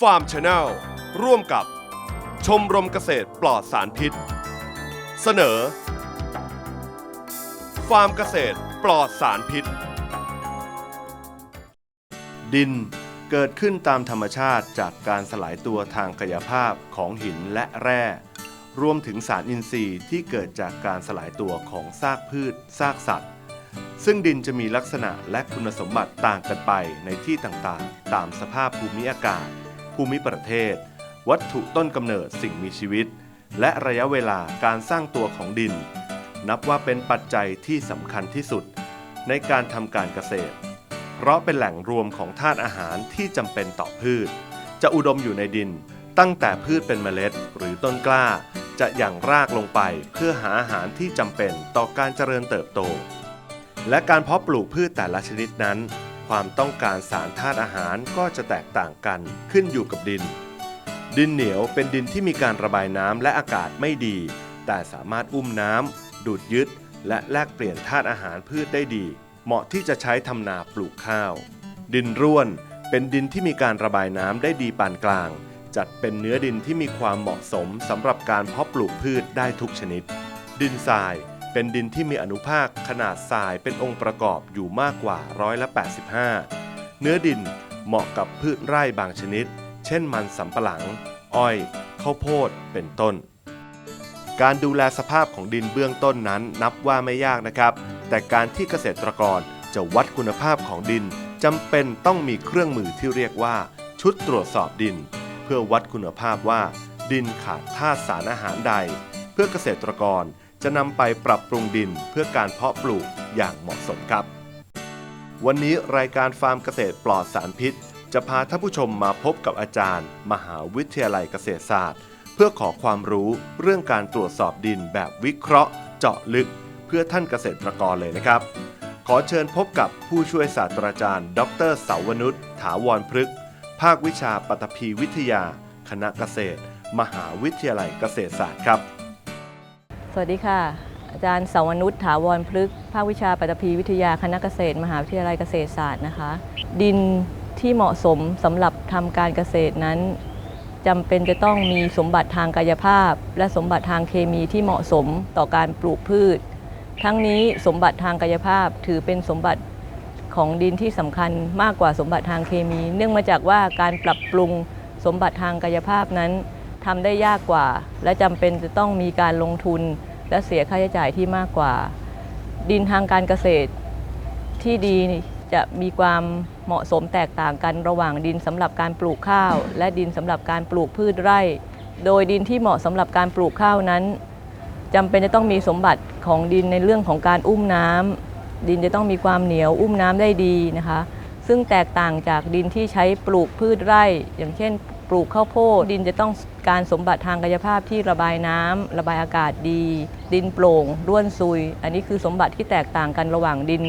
ฟาร์มชาแนลร่วมกับชมรมเกษตรปลอดสารพิษ เสนอ ฟาร์มเกษตรปลอดสารพิษ ดินเกิดขึ้นตามธรรมชาติจากการสลายตัวทางกายภาพของหินและแร่ รวมถึงสารอินทรีย์ที่เกิดจากการสลายตัวของซากพืช ซากสัตว์ ซึ่งดินจะมีลักษณะและคุณสมบัติต่างกันไปในที่ต่างๆ ตามสภาพภูมิอากาศ ภูมิประเทศ วัตถุต้นกำเนิดสิ่งมีชีวิต และระยะเวลาการสร้างตัวของดิน นับว่าเป็นปัจจัยที่สำคัญที่สุด ในการทำการเกษตร เพราะเป็นแหล่งรวมของธาตุอาหารที่จำเป็นต่อพืช จะอุดมอยู่ในดิน ตั้งแต่พืชเป็นเมล็ด หรือต้นกล้า จะหยั่งรากลงไปเพื่อหาอาหารที่จำเป็นต่อการเจริญเติบโต และการเพาะปลูกพืชแต่ละชนิดนั้น ความต้องการสารธาตุอาหารก็จะแตกต่างกันขึ้นอยู่กับดิน ดินเหนียวเป็นดินที่มีการระบายน้ำและอากาศไม่ดี แต่สามารถอุ้มน้ำดูดยึด และแลกเปลี่ยนธาตุอาหารพืชได้ดี เหมาะที่จะใช้ทำนาปลูกข้าว ดินร่วนเป็นดินที่มีการระบายน้ำได้ดีปานกลาง จัดเป็นเนื้อดินที่มีความเหมาะสมสำหรับการเพาะปลูกพืชได้ทุกชนิด ดินทราย เป็นดินที่มีอนุภาคขนาดทรายเป็นองค์ประกอบอยู่มากกว่าร้อยละ85 เนื้อดินเหมาะกับพืชไร่บางชนิด เช่นมันสำปะหลัง อ้อย ข้าวโพด เป็นต้น การดูแลสภาพของดินเบื้องต้นนั้นนับว่าไม่ยากนะครับ แต่การที่เกษตรกรจะวัดคุณภาพของดินจำเป็นต้องมีเครื่องมือที่เรียกว่า ชุดตรวจสอบดิน เพื่อวัดคุณภาพว่า ดินขาดธาตุสารอาหารใด เพื่อเกษตรกร จะนำไปปรับปรุงดินเพื่อการเพาะปลูกอย่างเหมาะสมครับ วันนี้รายการฟาร์มเกษตรปลอดสารพิษ จะพาท่านผู้ชมมาพบกับอาจารย์ มหาวิทยาลัยเกษตรศาสตร์ เพื่อขอความรู้เรื่องการตรวจสอบดินแบบวิเคราะห์ เจาะลึก เพื่อท่านเกษตรกรเลยนะครับ ขอเชิญพบกับผู้ช่วยศาสตราจารย์ ดรเสาวนุชถาวรพฤกษ์ภาควิชาปฐพีวิทยา คณะเกษตร มหาวิทยาลัยเกษตรศาสตร์ครับ สวัสดีค่ะ อาจารย์สาวนุชถาวรพฤกษ์ภาควิชาปฐพีวิทยาคณะเกษตร มหาวิทยาลัยเกษตรศาสตร์นะคะ ดินที่เหมาะสมสำหรับทำการเกษตรนั้นจำเป็นจะต้องมีสมบัติทางกายภาพ และสมบัติทางเคมีที่เหมาะสมต่อการปลูกพืช ทั้งนี้สมบัติทางกายภาพถือเป็นสมบัติของดินที่สำคัญมากกว่าสมบัติทางเคมี เนื่องมาจากว่าการปรับปรุงสมบัติทางกายภาพนั้น ทำได้ยากกว่า และจำเป็นจะต้องมีการลงทุนและเสียค่าใช้จ่ายที่มากกว่า ดินทางการเกษตร ที่ดีจะมีความเหมาะสมแตกต่างกันระหว่างดินสำหรับการปลูกข้าว และดินสำหรับการปลูกพืชไร่ โดยดินที่เหมาะสำหรับการปลูกข้าวนั้นจำเป็นจะต้องมีสมบัติของดินในเรื่องของการอุ้มน้ำดินจะต้องมีความเหนียวอุ้มน้ำได้ดีนะคะ ซึ่งแตกต่างจากดินที่ใช้ปลูกพืชไร่ อย่างเช่น ปลูกข้าวโพด ดินจะต้องการสมบัติทางกายภาพที่ระบายน้ำระบายอากาศดี ดินโปร่งร่วนซุย อันนี้คือสมบัติที่แตกต่างกันระหว่างดิน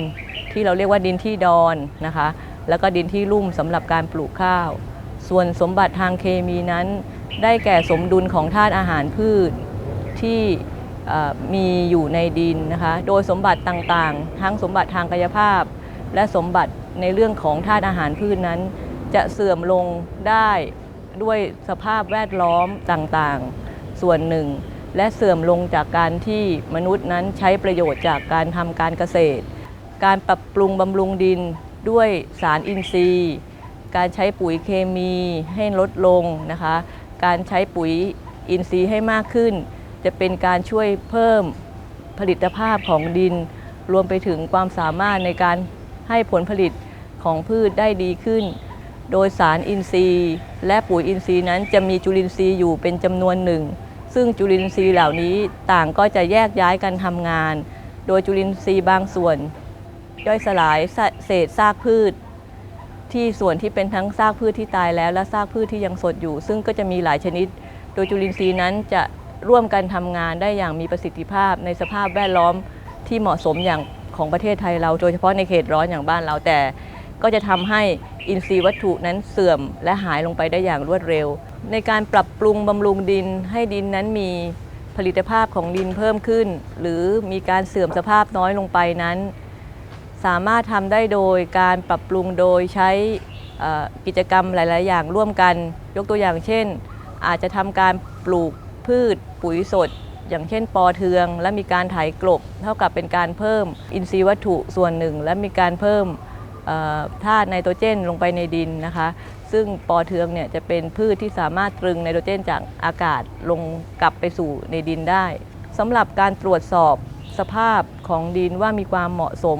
ที่เราเรียกว่าดินที่ดอนนะคะ แล้วก็ดินที่ลุ่มสำหรับการปลูกข้าว ส่วนสมบัติทางเคมีนั้น ได้แก่สมดุลของธาตุอาหารพืชที่มีอยู่ในดินนะคะ โดยสมบัติต่างๆ ทั้งสมบัติทางกายภาพ และสมบัติในเรื่องของธาตุอาหารพืชนั้น จะเสื่อมลงได้ ด้วยสภาพแวดล้อมต่างๆ ส่วนหนึ่ง และเสื่อมลงจากการที่มนุษย์นั้นใช้ประโยชน์จากการทำการเกษตร การปรับปรุงบำรุงดินด้วยสารอินทรีย์ การใช้ปุ๋ยเคมีให้ลดลงนะคะ การใช้ปุ๋ยอินทรีย์ให้มากขึ้น จะเป็นการช่วยเพิ่มผลิตภาพของดิน รวมไปถึงความสามารถในการให้ผลผลิตของพืชได้ดีขึ้น โดยสารอินทรีย์ และปุ๋ยอินทรีย์นั้นจะมีจุลินทรีย์อยู่เป็นจำนวนหนึ่ง ซึ่งจุลินทรีย์เหล่านี้ต่างก็จะแยกย้ายกันทำงาน โดยจุลินทรีย์บางส่วน ย่อยสลายเศษซากพืช ที่ส่วนที่เป็นทั้งซากพืชที่ตายแล้วและซากพืชที่ยังสดอยู่ ซึ่งก็จะมีหลายชนิด โดยจุลินทรีย์นั้นจะร่วมกันทำงานได้อย่างมีประสิทธิภาพในสภาพแวดล้อมที่เหมาะสมอย่างของประเทศไทยเรา โดยเฉพาะในเขตร้อนอย่างบ้านเราแต่ก็จะทำให้ อินทรีย์วัตถุนั้นเสื่อมและหายลงไปได้อย่างรวดเร็ว ในการปรับปรุงบำรุงดินให้ดินนั้นมีผลิตภาพของดินเพิ่มขึ้น หรือมีการเสื่อมสภาพน้อยลงไปนั้น สามารถทำได้โดยการปรับปรุงโดยใช้กิจกรรมหลาย ๆ อย่างร่วมกัน ยกตัวอย่างเช่น อาจจะทำการปลูกพืช ปุ๋ยสด อย่างเช่น ปอเทือง และมีการไถกลบ เท่ากับเป็นการเพิ่มอินทรีย์วัตถุส่วนหนึ่ง และมีการเพิ่ม ธาตุไนโตรเจนลงไปในดินนะคะ ซึ่งปอเทืองเนี่ยจะเป็นพืชที่สามารถตรึงไนโตรเจนจากอากาศลงกลับไปสู่ในดินได้สำหรับการตรวจสอบสภาพของดินว่ามีความเหมาะสม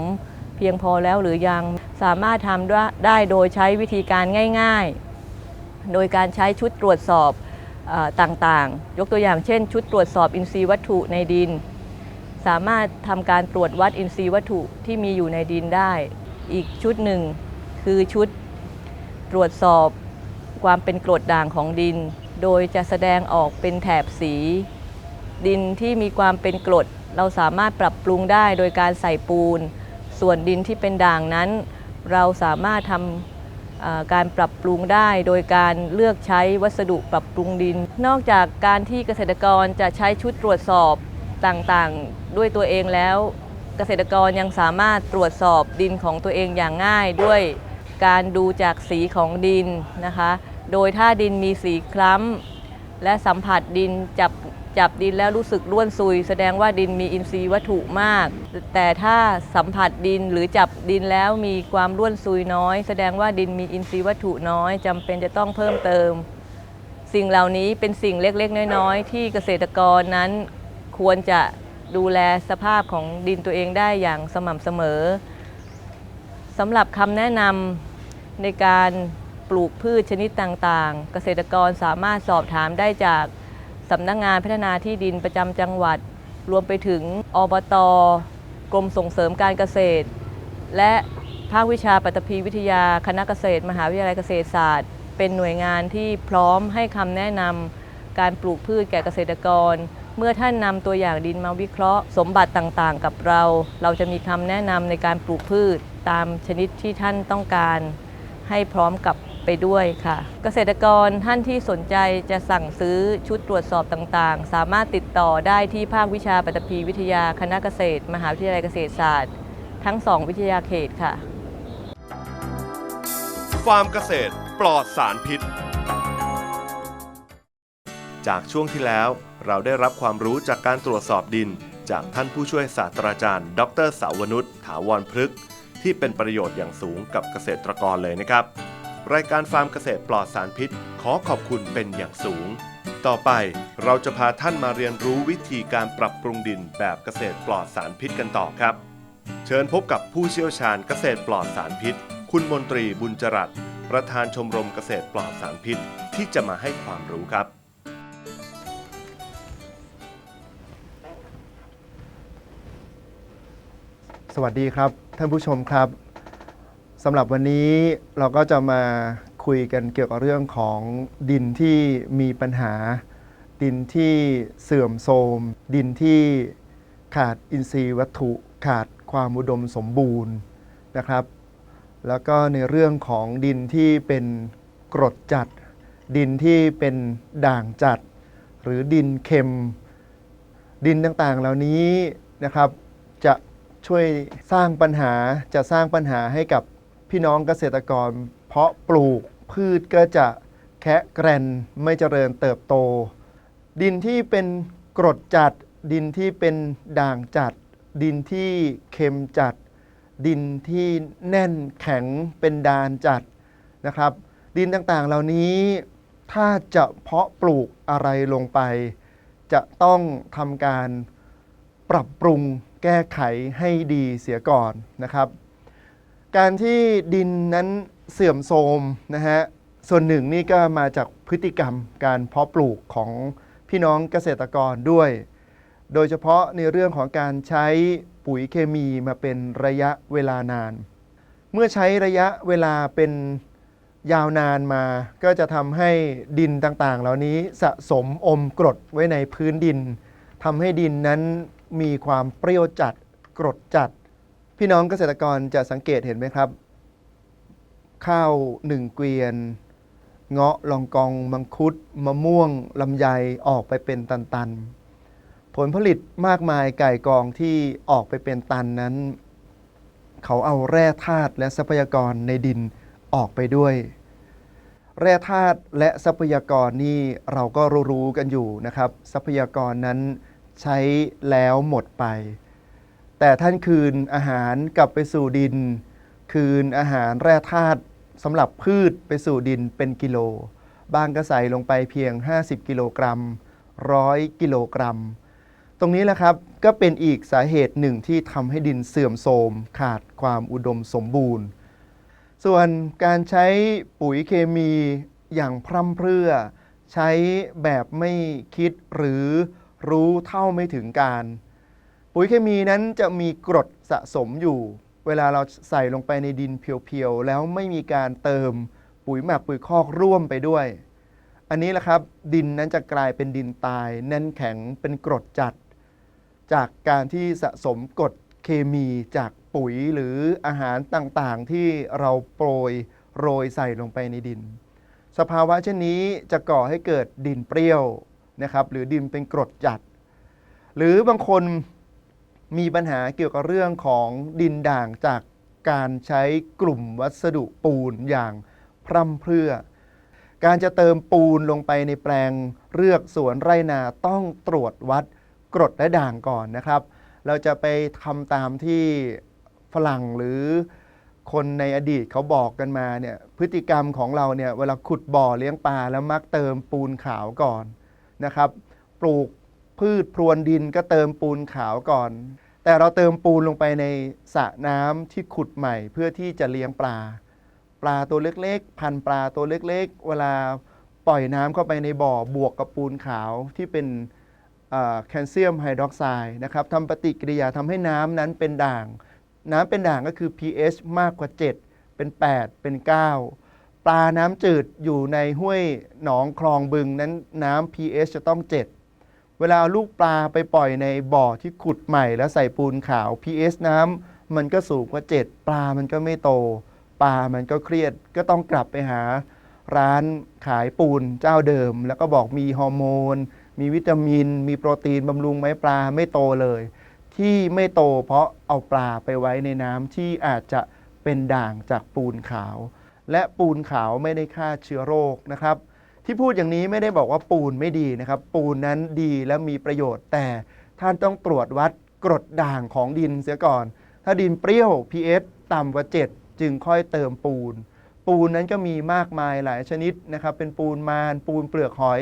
เพียงพอแล้วหรือยังสามารถทำได้โดยใช้วิธีการง่าย ๆ โดยการใช้ชุดตรวจสอบอต่างๆ ยกตัวอย่างเช่น ชุดตรวจสอบอินทรีย์วัตถุในดิน สามารถทำการตรวจวัดอินทรีย์วัตถุที่มีอยู่ในดินได้ อีกชุดหนึ่งคือชุดตรวจสอบความเป็นกรดด่างของดิน โดยจะแสดงออกเป็นแถบสี ดินที่มีความเป็นกรด เราสามารถปรับปรุงได้โดยการใส่ปูน ส่วนดินที่เป็นด่างนั้น เราสามารถทำการปรับปรุงได้ โดยการเลือกใช้วัสดุปรับปรุงดิน นอกจากการที่เกษตรกรจะใช้ชุดตรวจสอบต่างๆ ด้วยตัวเองแล้ว เกษตรกรยังสามารถตรวจสอบดินของตัวเองอย่างง่ายด้วยการดูจากสีของดินนะคะ โดยถ้าดินมีสีคล้ำ และสัมผัสดินจับจับดินแล้วรู้สึกร่วนซุย แสดงว่าดินมีอินทรีย์วัตถุมาก แต่ถ้าสัมผัสดินหรือจับดินแล้วมีความร่วนซุยน้อย แสดงว่าดินมีอินทรีย์วัตถุน้อยจำเป็นจะต้องเพิ่มเติม สิ่งเหล่านี้เป็นสิ่งเล็กๆ น้อยๆ ที่เกษตรกรนั้นควรจะ ดูแลสภาพของดินตัวเองได้อย่างสม่ำเสมอสำหรับคำแนะนำในการปลูกพืชชนิดต่างๆ เกษตรกรสามารถสอบถามได้จากสำนักงานพัฒนาที่ดินประจำจังหวัด รวมไปถึงอบตกรมส่งเสริมการเกษตร และภาควิชาปัตภีวิทยาคณะเกษตร มหาวิทยาลัยเกษตรศาสตร์ เป็นหน่วยงานที่พร้อมให้คำแนะนำการปลูกพืชแก่เกษตรกร เมื่อท่านนำตัวอย่างดินมาวิเคราะห์ สมบัติต่างๆ กับเรา เราจะมีคำแนะนำในการปลูกพืชตามชนิดที่ท่านต้องการให้พร้อมกับไปด้วยค่ะ เกษตรกรท่านที่สนใจจะสั่งซื้อชุดตรวจสอบต่างๆ สามารถติดต่อได้ที่ภาควิชาปัตภีวิทยาคณะเกษตร มหาวิทยาลัยเกษตรศาสตร์ ทั้งสองวิทยาเขตค่ะ ฟาร์มเกษตรปลอดสารพิษ จากช่วงที่แล้ว เราได้รับความรู้จากการตรวจสอบดิน จากท่านผู้ช่วยศาสตราจารย์ ดรสาวนุชถาวรพฤกษ์ที่เป็นประโยชน์อย่างสูงกับเกษตรกรเลยนะครับ รายการฟาร์มเกษตรปลอดสารพิษ ขอขอบคุณเป็นอย่างสูง ต่อไปเราจะพาท่านมาเรียนรู้วิธีการปรับปรุงดินแบบเกษตรปลอดสารพิษกันต่อครับ เชิญพบกับผู้เชี่ยวชาญเกษตรปลอดสารพิษ คุณมนตรีบุญจรัตประธานชมรมเกษตรปลอดสารพิษ ที่จะมาให้ความรู้ครับ วัสดีครับ ท่านผู้ชมครับสำหรับวันนี้เราก็จะมาคุยกันเกี่ยวกับเรื่องของดินที่มีปัญหา ดินที่เสื่อมโทรม ดินที่ขาดอินทรีย์วัตถุ ขาดความอุดมสมบูรณ์นะครับ แล้วก็ในเรื่องของดินที่เป็นกรดจัด ดินที่เป็นด่างจัด หรือดินเค็ม ดินต่างๆ เหล่านี้นะครับ ช่วยสร้างปัญหาจะสร้างปัญหาให้กับพี่น้องเกษตรกร เพราะปลูกพืชก็จะแคะแกรนไม่เจริญเติบโต ดินที่เป็นกรดจัด ดินที่เป็นด่างจัด ดินที่เค็มจัด ดินที่แน่นแข็งเป็นดานจัดนะครับ ดินต่างๆเหล่านี้ถ้าจะเพาะปลูกอะไรลงไป จะต้องทำการปรับปรุง แก้ไขให้ดีเสียก่อนนะครับ การที่ดินนั้นเสื่อมโทรมนะฮะส่วนหนึ่งนี่ก็มาจากพฤติกรรมการเพาะปลูกของพี่น้องเกษตรกรด้วย โดยเฉพาะในเรื่องของการใช้ปุ๋ยเคมีมาเป็นระยะเวลานาน เมื่อใช้ระยะเวลาเป็นยาวนานมา ก็จะทำให้ดินต่างๆ เหล่านี้สะสมอมกรดไว้ในพื้นดินทำให้ดินนั้น มีความเปรี้ยวจัด กรดจัด พี่น้องเกษตรกรจะสังเกตเห็นไหมครับ ข้าวหนึ่งเกวียน เงาะลองกอง มังคุด มะม่วง ลำไยออกไปเป็นตันๆ ผลผลิตมากมายไก่กองที่ออกไปเป็นตันนั้น เขาเอาแร่ธาตุและทรัพยากรในดินออกไปด้วย แร่ธาตุและทรัพยากรนี่เราก็รู้ๆกันอยู่นะครับ ทรัพยากรนั้น ใช้แล้วหมดไป แต่ท่านคืนอาหารกลับไปสู่ดิน คืนอาหารแร่ธาตุสำหรับพืชไปสู่ดินเป็นกิโล บางก็ใส่ลงไปเพียง 50 กิโลกรัมร้อยกิโลกรัม ตรงนี้แหละครับก็เป็นอีกสาเหตุหนึ่งที่ทำให้ดินเสื่อมโทรมขาดความอุดมสมบูรณ์ ส่วนการใช้ปุ๋ยเคมีอย่างพร่ำเพรื่อ ใช้แบบไม่คิดหรือ รู้เท่าไม่ถึงการ ปุ๋ยเคมีนั้นจะมีกรดสะสมอยู่ เวลาเราใส่ลงไปในดินเพียวๆ แล้วไม่มีการเติมปุ๋ยหมักปุ๋ยคอกร่วมไปด้วย อันนี้แหละครับดินนั้นจะกลายเป็นดินตาย แน่นแข็งเป็นกรดจัด จากการที่สะสมกรดเคมีจากปุ๋ยหรืออาหารต่างๆ ที่เราโปรยโรยใส่ลงไปในดิน สภาวะเช่นนี้จะก่อให้เกิดดินเปรี้ยว นะครับหรือดินเป็นกรดจัด หรือบางคนมีปัญหาเกี่ยวกับเรื่องของดินด่างจากการใช้กลุ่มวัสดุปูนอย่างพร่ำเพรื่อ การจะเติมปูนลงไปในแปลงเลือกสวนไรนาต้องตรวจวัดกรดและด่างก่อนนะครับ เราจะไปทำตามที่ฝรั่งหรือคนในอดีตเขาบอกกันมาเนี่ยพฤติกรรมของเราเนี่ยเวลาขุดบ่อเลี้ยงปลาแล้วมักเติมปูนขาวก่อน นะครับ ปลูกพืชพรวนดินก็เติมปูนขาวก่อน แต่เราเติมปูนลงไปในสระน้ำที่ขุดใหม่เพื่อที่จะเลี้ยงปลา ปลาตัวเล็กๆ พันปลาตัวเล็กๆ เวลาปล่อยน้ำเข้าไปในบ่อบวกกับปูนขาวที่เป็นแคลเซียมไฮดรอกไซด์นะครับทำปฏิกิริยาทำให้น้ำนั้นเป็นด่าง น้ำเป็นด่างก็คือ pH มากกว่า 7 เป็น 8 เป็น 9 ปลาน้ำจืดอยู่ในห้วยหนองคลองบึงนั้นน้ำ pH จะต้อง 7 เวลาเอาลูกปลาไปปล่อยในบ่อที่ขุดใหม่แล้วใส่ปูนขาว pH น้ำมันก็สูงกว่า 7 ปลามันก็ไม่โต ปลามันก็เครียดก็ต้องกลับไปหาร้านขายปูนเจ้าเดิม แล้วก็บอกมีฮอร์โมน มีวิตามิน มีโปรตีนบำรุงไหมปลาไม่โตเลย ที่ไม่โตเพราะเอาปลาไปไว้ในน้ำที่อาจจะเป็นด่างจากปูนขาว และปูนขาวไม่ได้ฆ่าเชื้อโรคนะครับ ที่พูดอย่างนี้ไม่ได้บอกว่าปูนไม่ดีนะครับ ปูนนั้นดีและมีประโยชน์ แต่ท่านต้องตรวจวัดกรดด่างของดินเสียก่อน ถ้าดินเปรี้ยว pH ต่ำกว่า 7 จึงค่อยเติมปูน ปูนนั้นก็มีมากมายหลายชนิดนะครับ เป็นปูนมาน ปูนเปลือกหอย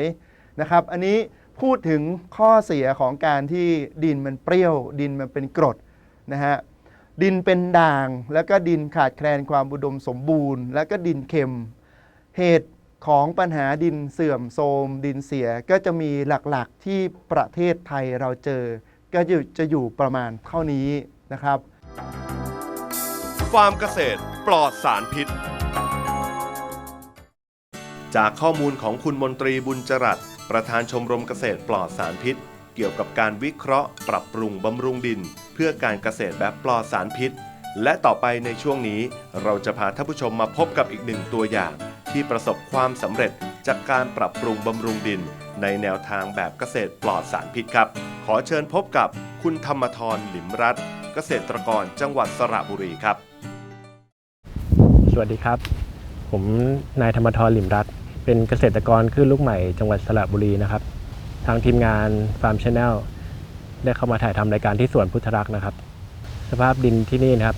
นะครับ อันนี้พูดถึงข้อเสียของการที่ดินมันเปรี้ยว ดินมันเป็นกรดนะฮะ ดินเป็นด่าง แล้วก็ดินขาดแคลนความอุดมสมบูรณ์ แล้วก็ดินเค็ม เหตุของปัญหาดินเสื่อมโทรมดินเสียก็จะมีหลักๆที่ประเทศไทยเราเจอ ก็จะอยู่ประมาณเท่านี้นะครับฟาร์มเกษตรปลอดสารพิษ จากข้อมูลของคุณมนตรีบุญจรัสประธานชมรมเกษตรปลอดสารพิษ เกี่ยวกับการวิเคราะห์ ปรับปรุงบำรุงดิน เพื่อการเกษตรแบบปลอดสารพิษ และต่อไปในช่วงนี้เราจะพาท่านผู้ชมมาพบกับอีกหนึ่งตัวอย่าง ที่ประสบความสำเร็จจากการปรับปรุงบำรุงดิน ในแนวทางแบบเกษตรปลอดสารพิษครับ ขอเชิญพบกับคุณธรรมทรหลิมรัตน์เกษตรกรจังหวัดสระบุรีครับ สวัสดีครับ ผมนายธรรมทรหลิมรัตน์เป็นเกษตรกรคลื่นลูกใหม่จังหวัดสระบุรีนะครับ ทางทีมงานฟาร์มชาแนลได้เข้ามาถ่ายทำรายการที่สวนพุทธรักษ์นะครับ สภาพดินที่นี่นะครับ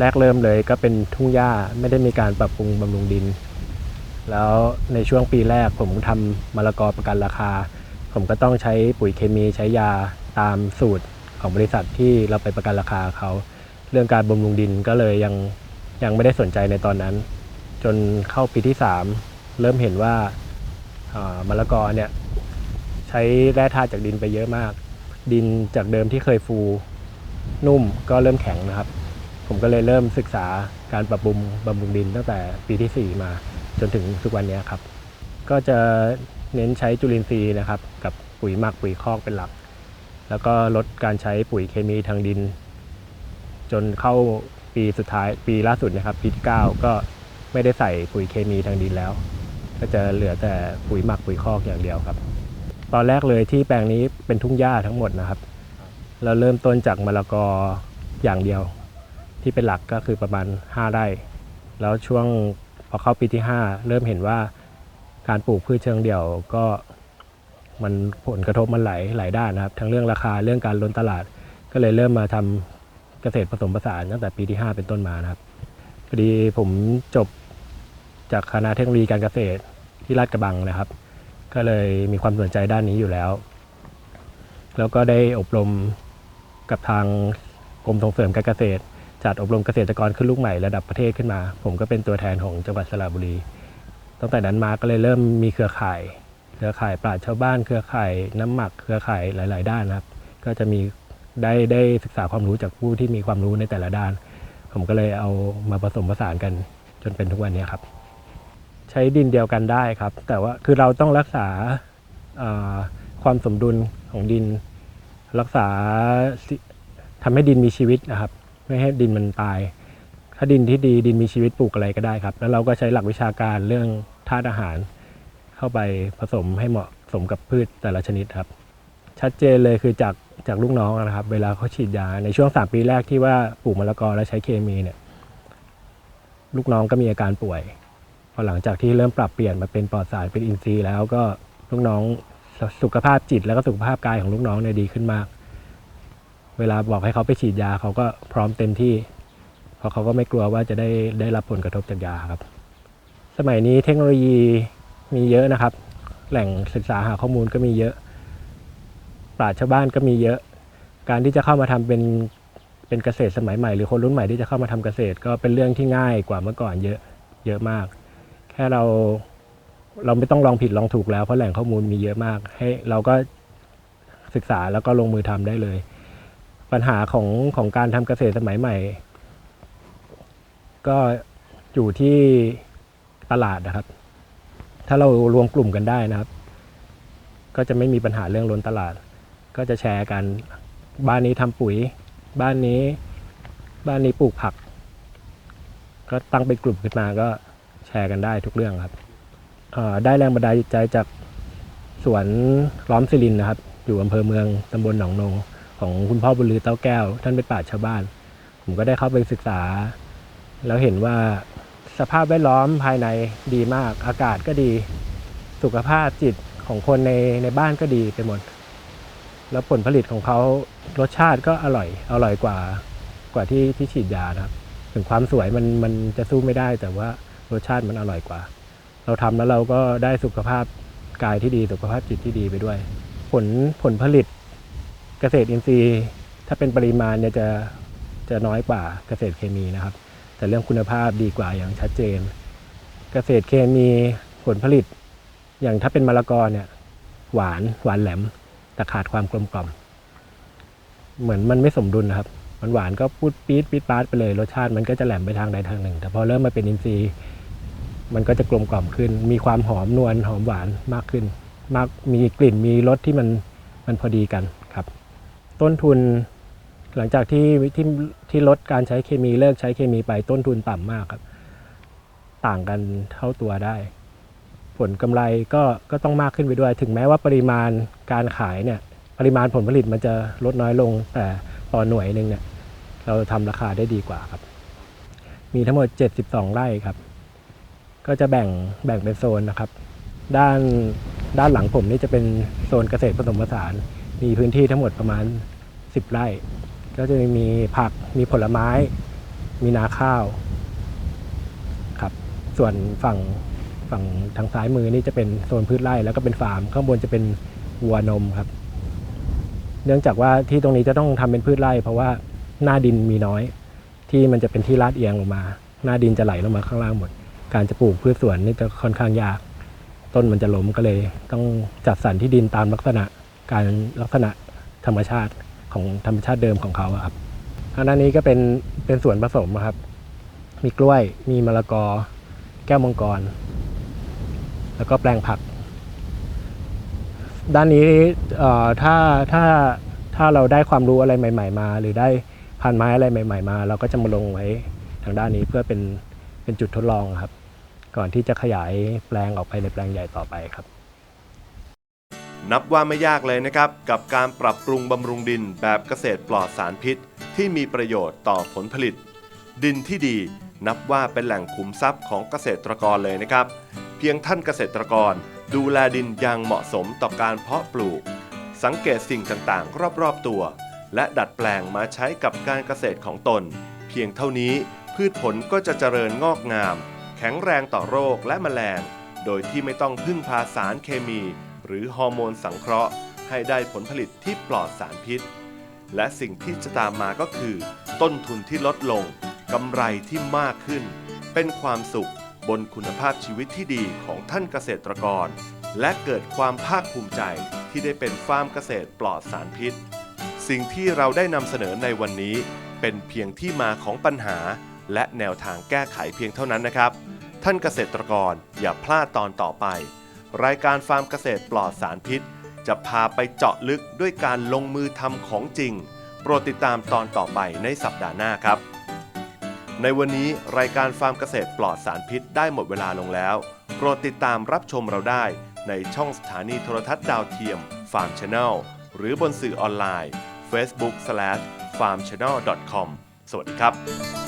แรกเริ่มเลยก็เป็นทุ่งหญ้าไม่ได้มีการปรับปรุงบำรุงดิน แล้วในช่วงปีแรกผมทำมะละกอประกันราคา ผมก็ต้องใช้ปุ๋ยเคมีใช้ยาตามสูตรของบริษัทที่เราไปประกันราคาเขาเรื่องการบำรุงดินก็เลยยังยังไม่ได้สนใจในตอนนั้น จนเข้าปีที่ 3 เริ่มเห็นว่าอ่ามะละกอเนี่ย ใช้แร่ธาตุจากดินไปเยอะมาก ดินจากเดิมที่เคยฟูนุ่มก็เริ่มแข็งนะครับ ผมก็เลยเริ่มศึกษาการปรับปรุงบำรุงดินตั้งแต่ปีที่ 4 มาจนถึงทุกวันนี้ครับ ก็จะเน้นใช้จุลินทรีย์นะครับ กับปุ๋ยหมักปุ๋ยคอกเป็นหลัก แล้วก็ลดการใช้ปุ๋ยเคมีทางดิน จนเข้าปีสุดท้ายปีล่าสุดนะครับปีที่9ก็ไม่ได้ใส่ปุ๋ยเคมีทางดินแล้ว ก็จะเหลือแต่ปุ๋ยหมักปุ๋ยคอกอย่างเดียวครับ ตอนแรกเลยที่แปลงนี้เป็นทุ่งหญ้าทั้งหมดนะครับ เราเริ่มต้นจากมะละกออย่างเดียว ที่เป็นหลักก็คือประมาณ 5 ไร่ แล้วช่วงพอเข้าปีที่ 5 เริ่มเห็นว่าการปลูกพืชเชิงเดี่ยวก็มันผลกระทบมันหลายหลายด้านนะครับ ทั้งเรื่องราคาเรื่องการล้นตลาด ก็เลยเริ่มมาทำเกษตรผสมผสานตั้งแต่ปีที่ 5 เป็นต้นมานะครับพอดีผมจบจากคณะเทคโนโลยีการเกษตรที่ลาดกระบังนะครับ ก็เลยมีความสนใจด้านนี้อยู่แล้ว แล้วก็ได้อบรมกับทางกรมส่งเสริมการเกษตร จัดอบรมเกษตรกรขึ้นลูกใหม่ระดับประเทศขึ้นมา ผมก็เป็นตัวแทนของจังหวัดสระบุรี ตั้งแต่นั้นมาก็เลยเริ่มมีเครือข่าย เครือข่ายปราชญ์ชาวบ้าน เครือข่ายน้ำหมัก เครือข่ายหลาย ๆ ด้านนะครับ ก็จะมีได้ได้ศึกษาความรู้จากผู้ที่มีความรู้ในแต่ละด้าน ผมก็เลยเอามาผสมผสานกันจนเป็นทุกวันนี้ครับ ช้ดินเดียวกันได้ครับ แต่ว่าคือเราต้องรักษาความสมดุลของดิน รักษาสิทำให้ดินมีชีวิตนะครับ ไม่ให้ดินมันตาย ถ้าดินที่ดีดินมีชีวิตปลูกอะไรก็ได้ครับ แล้วเราก็ใช้หลักวิชาการเรื่องธาตุอาหาร เข้าไปผสมให้เหมาะสมกับพืชแต่ละชนิดครับ ชัดเจนเลยคือจากจากลูกน้องนะครับ เวลาเขาฉีดยาในช่วง 3 ปีแรกที่ว่าปลูกมะละกอและใช้เคมีเนี่ยลูกน้องก็มีอาการป่วย อหลังจากที่เริ่มปรับเปลี่ยนมาเป็นปลอดสารเป็นอินทรีย์แล้วก็ลูกน้องสุขภาพจิตแล้วก็สุขภาพกายของลูกน้องเนี่ยดีขึ้นมาก เวลาบอกให้เขาไปฉีดยาเขาก็พร้อมเต็มที่ เพราะเขาก็ไม่กลัวว่าจะได้ได้รับผลกระทบจากยาครับ สมัยนี้เทคโนโลยีมีเยอะนะครับ แหล่งศึกษาหาข้อมูลก็มีเยอะ ปราชญ์ชาวบ้านก็มีเยอะ การที่จะเข้ามาทำเป็นเป็นเกษตรสมัยใหม่หรือคนรุ่นใหม่ที่จะเข้ามาทำเกษตร ก็เป็นเรื่องที่ง่ายกว่าเมื่อก่อนเยอะเยอะมาก แค่เราเราไม่ต้องลองผิดลองถูกแล้วเพราะแหล่งข้อมูลมีเยอะมาก ให้เราก็ศึกษาแล้วก็ลงมือทำได้เลย ปัญหาของของการทำเกษตรสมัยใหม่ ก็อยู่ที่ตลาดนะครับ ถ้าเรารวมกลุ่มกันได้นะครับ ก็จะไม่มีปัญหาเรื่องล้นตลาด ก็จะแชร์กันบ้านนี้ทำปุ๋ย บ้านนี้ บ้านนี้ปลูกผัก ก็ตั้งเป็นกลุ่มขึ้นมาก็ แชร์กันได้ทุกเรื่องครับได้แรงบันดาลใจจากสวนล้อมสิรินนะครับ อยู่อำเภอเมืองตำบลหนองนง ของคุณพ่อบุญลือเต้าแก้ว ท่านเป็นป่าชญ์ชาวบ้าน ผมก็ได้เข้าไปศึกษา แล้วเห็นว่าสภาพแวดล้อมภายในดีมาก อากาศก็ดี สุขภาพจิตของคนในในบ้านก็ดีไปหมด แล้วผลผลิตของเขารสชาติก็อร่อย อร่อยกว่ากว่าที่ที่ฉีดยานะครับ ถึงความสวยมันมันจะสู้ไม่ได้แต่ว่า รสชาติมันอร่อยกว่า เราทำแล้วเราก็ได้สุขภาพกายที่ดีสุขภาพจิตที่ดีไปด้วย ผลผลผลิตเกษตรอินทรีย์ ถ้าเป็นปริมาณเนี่ยจะจะน้อยกว่าเกษตรเคมีนะครับ แต่เรื่องคุณภาพดีกว่าอย่างชัดเจน เกษตรเคมีผลผลิต อย่างถ้าเป็นมะละกอเนี่ยหวานหวานแหลม แต่ขาดความกลมกล่อม เหมือนมันไม่สมดุลนะครับมันหวานก็พูดปี๊ดปี๊ดปาดไปเลยรสชาติมันก็จะแหลมไปทางใดทางหนึ่ง แต่พอเริ่มมาเป็นอินทรีย์ มันก็จะกลมกล่อมขึ้น มีความหอมนวลหอมหวานมากขึ้น มากมีกลิ่นมีรสที่มันมันพอดีกันครับ ต้นทุนหลังจากที่ที่ที่ลดการใช้เคมีเลิกใช้เคมีไปต้นทุนต่ำมากครับ ต่างกันเท่าตัวได้ ผลกำไรก็ก็ต้องมากขึ้นไปด้วย ถึงแม้ว่าปริมาณการขายเนี่ยปริมาณผลผลิตมันจะลดน้อยลง แต่ต่อหน่วยหนึ่งเนี่ยเราทำราคาได้ดีกว่าครับ มีทั้งหมด 72 ไร่ครับ ก็จะแบ่งแบ่งเป็นโซนนะครับ ด้านด้านหลังผมนี่จะเป็นโซนเกษตรผสมผสาน มีพื้นที่ทั้งหมดประมาณ 10 ไร่ ก็จะมีผักมีผลไม้ มีนาข้าวครับ ส่วนฝั่งฝั่งทางซ้ายมือนี่จะเป็นโซนพืชไร่ แล้วก็เป็นฟาร์มข้างบนจะเป็นวัวนมครับ เนื่องจากว่าที่ตรงนี้จะต้องทำเป็นพืชไร่ เพราะว่าหน้าดินมีน้อย ที่มันจะเป็นที่ลาดเอียงลงมา หน้าดินจะไหลลงมาข้างล่างหมด การจะปลูกพืชสวนนี่จะค่อนข้างยาก ต้นมันจะล้มก็เลย ต้องจัดสรรที่ดินตามลักษณะการลักษณะธรรมชาติของธรรมชาติเดิมของเขาครับทางด้านนี้ก็เป็นเป็นสวนผสมครับ มีกล้วย มีมะละกอ แก้วมังกร แล้วก็แปลงผัก ด้านนี้ถ้าถ้าถ้าเราได้ความรู้อะไรใหม่ ๆ มา หรือได้พันไม้อะไรใหม่ ๆ มา เราก็จะมาลงไว้ทางด้านนี้เพื่อเป็นเป็นจุดทดลองครับ ก่อนที่จะขยายแปลงออกไปในแปลงใหญ่ต่อไปครับ นับว่าไม่ยากเลยนะครับ กับการปรับปรุงบำรุงดินแบบเกษตรปลอดสารพิษ ที่มีประโยชน์ต่อผลผลิต ดินที่ดีนับว่าเป็นแหล่งขุมทรัพย์ของเกษตรกรเลยนะครับ เพียงท่านเกษตรกร ดูแลดินอย่างเหมาะสมต่อการเพาะปลูก สังเกตสิ่งต่างๆ รอบๆตัว และดัดแปลงมาใช้กับการเกษตรของตน เพียงเท่านี้พืชผลก็จะเจริญงอกงาม แข็งแรงต่อโรคและแมลง โดยที่ไม่ต้องพึ่งพาสารเคมี หรือฮอร์โมนสังเคราะห์ ให้ได้ผลผลิตที่ปลอดสารพิษ และสิ่งที่จะตามมาก็คือ ต้นทุนที่ลดลงกำไรที่มากขึ้น เป็นความสุขบนคุณภาพชีวิตที่ดีของท่านเกษตรกร และเกิดความภาคภูมิใจที่ได้เป็นฟาร์มเกษตรปลอดสารพิษ สิ่งที่เราได้นำเสนอในวันนี้ เป็นเพียงที่มาของปัญหา และแนวทางแก้ไขเพียงเท่านั้นนะครับ ท่านเกษตรกรอย่าพลาดตอนต่อไป รายการฟาร์มเกษตรปลอดสารพิษ จะพาไปเจาะลึกด้วยการลงมือทำของจริง โปรดติดตามตอนต่อไปในสัปดาห์หน้าครับ ในวันนี้รายการฟาร์มเกษตรปลอดสารพิษได้หมดเวลาลงแล้ว โปรดติดตามรับชมเราได้ในช่องสถานีโทรทัศน์ดาวเทียม Farm Channel หรือบนสื่อออนไลน์ facebook/farmchannel.com สวัสดีครับ